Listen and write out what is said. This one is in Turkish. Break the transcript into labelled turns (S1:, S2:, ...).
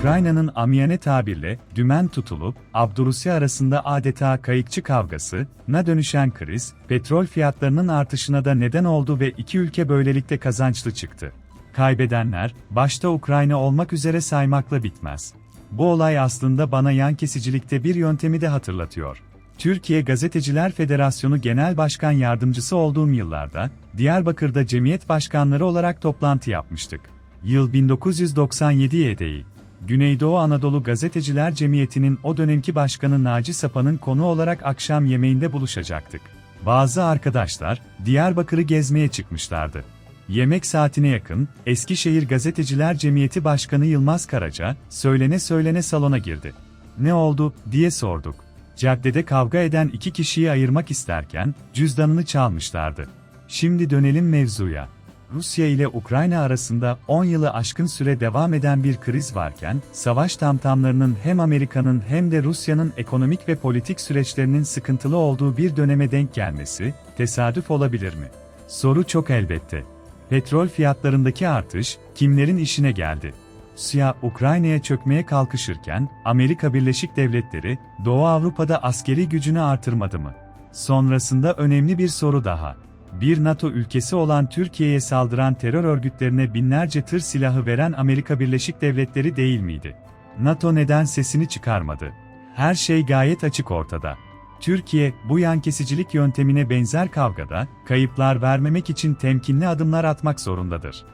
S1: Ukrayna'nın amiyane tabirle dümen tutulup Abdurusya arasında adeta kayıkçı kavgasına dönüşen kriz, petrol fiyatlarının artışına da neden oldu ve iki ülke böylelikle kazançlı çıktı. Kaybedenler, başta Ukrayna olmak üzere saymakla bitmez. Bu olay aslında bana yan kesicilikte bir yöntemi de hatırlatıyor. Türkiye Gazeteciler Federasyonu Genel Başkan Yardımcısı olduğum yıllarda, Diyarbakır'da cemiyet başkanları olarak toplantı yapmıştık. Yıl 1997 yedeği. Güneydoğu Anadolu Gazeteciler Cemiyeti'nin o dönemki başkanı Naci Sapa'nın konu olarak akşam yemeğinde buluşacaktık. Bazı arkadaşlar, Diyarbakır'ı gezmeye çıkmışlardı. Yemek saatine yakın, Eskişehir Gazeteciler Cemiyeti Başkanı Yılmaz Karaca, söylene söylene salona girdi. Ne oldu, diye sorduk. Caddede kavga eden iki kişiyi ayırmak isterken, cüzdanını çalmışlardı. Şimdi dönelim mevzuya. Rusya ile Ukrayna arasında 10 yılı aşkın süre devam eden bir kriz varken, savaş tamtamlarının hem Amerika'nın hem de Rusya'nın ekonomik ve politik süreçlerinin sıkıntılı olduğu bir döneme denk gelmesi, tesadüf olabilir mi? Soru çok elbette. Petrol fiyatlarındaki artış, kimlerin işine geldi? Rusya, Ukrayna'ya çökmeye kalkışırken, Amerika Birleşik Devletleri, Doğu Avrupa'da askeri gücünü artırmadı mı? Sonrasında önemli bir soru daha. Bir NATO ülkesi olan Türkiye'ye saldıran terör örgütlerine binlerce tır silahı veren Amerika Birleşik Devletleri değil miydi? NATO neden sesini çıkarmadı? Her şey gayet açık ortada. Türkiye, bu yan kesicilik yöntemine benzer kavgada, kayıplar vermemek için temkinli adımlar atmak zorundadır.